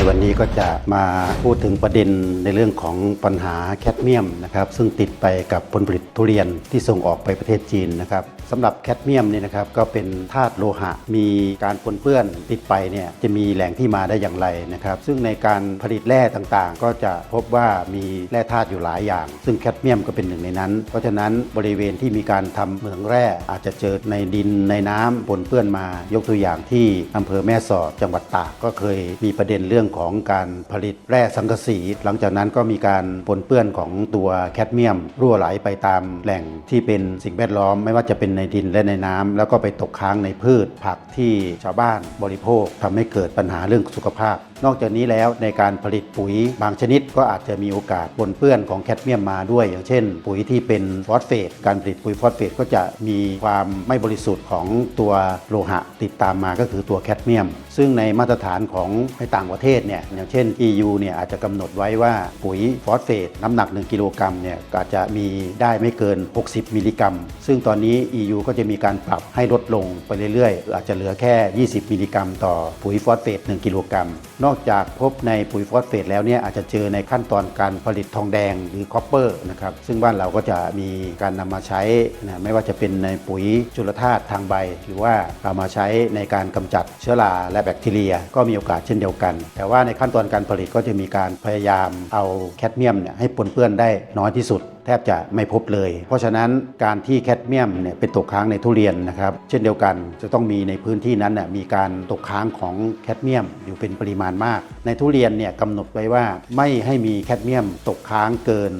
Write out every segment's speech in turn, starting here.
ในวันนี้ก็จะมาพูดถึงประเด็นในเรื่องของปัญหาแคดเมียมนะครับซึ่งติดไปกับผลผลิตทุเรียนที่ส่งออกไปประเทศจีนนะครับสำหรับแคดเมียมเนี่ยนะครับก็เป็นธาตุโลหะ มีการปนเปื้อนติดไปเนี่ยจะมีแหล่งที่มาได้อย่างไรนะครับซึ่งในการผลิตแร่ต่างๆ ก็จะพบว่ามีแร่ธาตุอยู่หลายอย่าง ซึ่งแคดเมียมก็เป็นหนึ่งในนั้น เพราะฉะนั้นบริเวณที่มีการทำเหมืองแร่อาจจะเจอในดินในน้ำปนเปื้อนมา ยกตัวอย่างที่อำเภอแม่สอดจังหวัดตากก็เคยมีประเด็นเรื่องของการผลิตแร่สังกะสี หลังจากนั้นก็มีการปนเปื้อนของตัวแคดเมียม รั่วไหลไปตามแหล่งที่เป็นสิ่งแวดล้อมไม่ว่าจะเป็นในดินและในน้ำแล้วก็ไปตกค้างในพืชผักที่ชาวบ้านบริโภคทำให้เกิดปัญหาเรื่องสุขภาพ นอกจากนี้แล้วในการผลิตปุ๋ยบางชนิดก็อาจจะมีโอกาสปนเปื้อนของแคดเมียมมาด้วย อย่างเช่น ปุ๋ยที่เป็นฟอสเฟตการผลิตปุ๋ยฟอสเฟตก็จะมีความไม่บริสุทธิ์ของตัวโลหะติดตามมาก็คือตัวแคดเมียมซึ่งในมาตรฐานของในต่างประเทศเนี่ยอย่างเช่น EU เนี่ยอาจจะกำหนดไว้ว่าปุ๋ยฟอสเฟตน้ำหนัก 1 กิโลกรัมเนี่ยอาจจะมีได้ไม่เกิน 60 มิลลิกรัม ซึ่งตอนนี้ EU ก็จะมีการปรับให้ลดลงไปเรื่อยๆ อาจจะเหลือแค่ 20 มิลลิกรัม ต่อปุ๋ยฟอสเฟต 1 กิโลกรัม นอกจากพบในปุ๋ยฟอสเฟตแล้วเนี่ยอาจจะเจอในขั้นตอนการผลิตทองแดงหรือคอปเปอร์นะครับซึ่งบ้านเราก็จะมีการนำมาใช้นะไม่ว่าจะเป็นในปุ๋ยจุลธาตุทางใบ หรือว่าเอามาใช้ในการกำจัดเชื้อราและแบคทีเรียก็มีโอกาสเช่นเดียวกัน แต่ว่าในขั้นตอนการผลิตก็จะมีการพยายามเอาแคดเมียมเนี่ยให้ปนเปื้อนได้น้อยที่สุดแทบจะไม่พบเลย เพราะฉะนั้นการที่แคดเมียมเนี่ยเป็นตกค้างในทุเรียนนะครับเช่นเดียวกันจะต้องมีในพื้นที่นั้นน่ยมีการตกค้างของแคดเมียมอยู่เป็นปริมาณมากในทุเรียนเนี่ยกำหนดไว้ว่าไม่ให้มีแคดเมียมตกค้างเกิน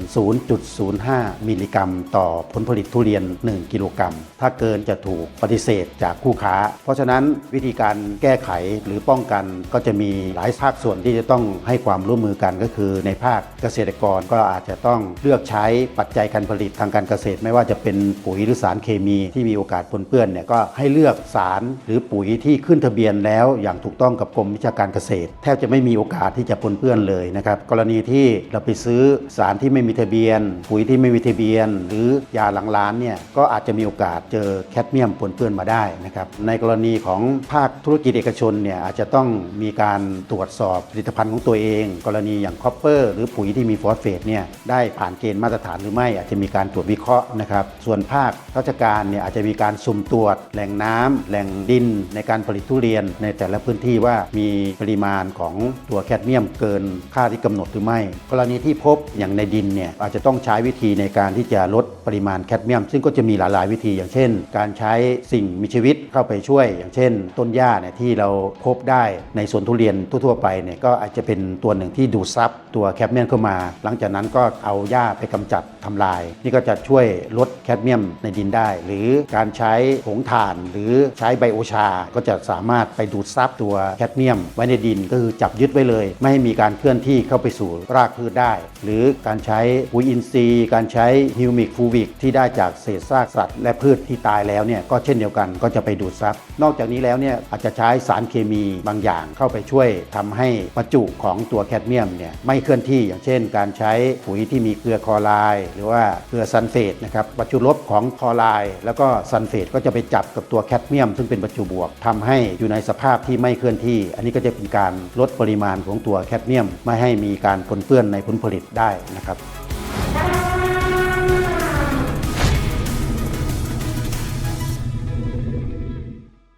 0.05 มิลลิกรัม ต่อผลผลิตทุเรียน 1 กิโลกรัม ถ้าเกินจะถูกปฏิเสธจากคู่ค้า เพราะฉะนั้นวิธีการแก้ไขหรือป้องกันก็จะมีหลายภาคส่วนที่จะต้องให้ความร่วมมือกันก็คือในภาคเกษตรกรก็อาจจะต้องเลือกใช้ปัจจัยการผลิตทางการเกษตร ไม่ว่าจะเป็นปุ๋ยหรือสารเคมีที่มีโอกาสปนเปื้อนเนี่ยก็ให้เลือกสารหรือปุ๋ยที่ขึ้นทะเบียนแล้วอย่างถูกต้องกับกรมวิชาการเกษตร แทบจะไม่มีีโอกาสที่จะปนเปื้อนเลยนะครับกรณีที่เราไปซื้อสารที่ไม่มีทะเบียน ปุ๋ยที่ไม่มีทะเบียน หรือยาหลังร้านเนี่ยก็อาจจะมีโอกาสเจอแคดเมียมปนเปื้อนมาได้นะครับในกรณีของภาคธุรกิจเอกชนเนี่ยอาจจะต้องมีการตรวจสอบผลิตภัณฑ์ของตัวเอง กรณีอย่างคอปเปอร์หรือปุ๋ยที่มีฟอสเฟตเนี่ยได้ผ่านเกณฑ์มาตรฐานหรือไม่อาจจะมีการตรวจวิเคราะห์นะครับส่วนภาคราชการเนี่ยอาจจะมีการสุ่มตรวจแหล่งน้ำแหล่งดิน ในการผลิตทุเรียนในแต่ละพื้นที่ว่ามีปริมาณของตัวแคดเมียมเกินค่าที่กำหนดหรือไม่ กรณีที่พบอย่างในดินเนี่ยอาจจะต้องใช้วิธีในการที่จะลดปริมาณแคดเมียม ซึ่งก็จะมีหลายๆวิธีอย่างเช่น การใช้สิ่งมีชีวิตเข้าไปช่วย อย่างเช่น ต้นหญ้าเนี่ยที่เราพบได้ในสวนทุเรียนทั่วๆไปเนี่ยก็อาจจะเป็นตัวหนึ่งที่ดูดซับตัวแคดเมียมเข้ามา หลังจากนั้นก็เอาหญ้าไปกำจัดทำลาย นี่ก็จะช่วยลดแคดเมียมในดินได้ หรือการใช้ผงถ่าน หรือใช้ไบโอชา ก็จะสามารถไปดูดซับตัวแคดเมียมไว้ในดินก็คือจับยึดไว้เลย ไม่ให้มีการเคลื่อนที่เข้าไปสู่รากพืชได้ หรือการใช้ปุ๋ยอินทรีย์ การใช้ฮิวมิกฟูวิกที่ได้จากเศษซากสัตว์ และพืชที่ตายแล้วเนี่ยก็เช่นเดียวกันก็จะไปดูดซับนอกจากนี้แล้วเนี่ยอาจจะใช้สารเคมีบางอย่างเข้าไปช่วยทำให้ประจุของตัวแคดเมียมเนี่ยไม่เคลื่อนที่อย่างเช่น การใช้ปุ๋ยที่มีเกลือคอไรด์หรือว่าเกลือซัลเฟตนะครับประจุลบของคอไรด์แล้วก็ซัลเฟตก็จะไปจับกับตัวแคดเมียม ซึ่งเป็นประจุบวกทำให้อยู่ในสภาพที่ไม่เคลื่อนที่ อันนี้ก็จะเป็นการลดปริมาณของตัวแคดเมียม ไม่ให้มีการปนเปื้อนในผลผลิตได้นะครับ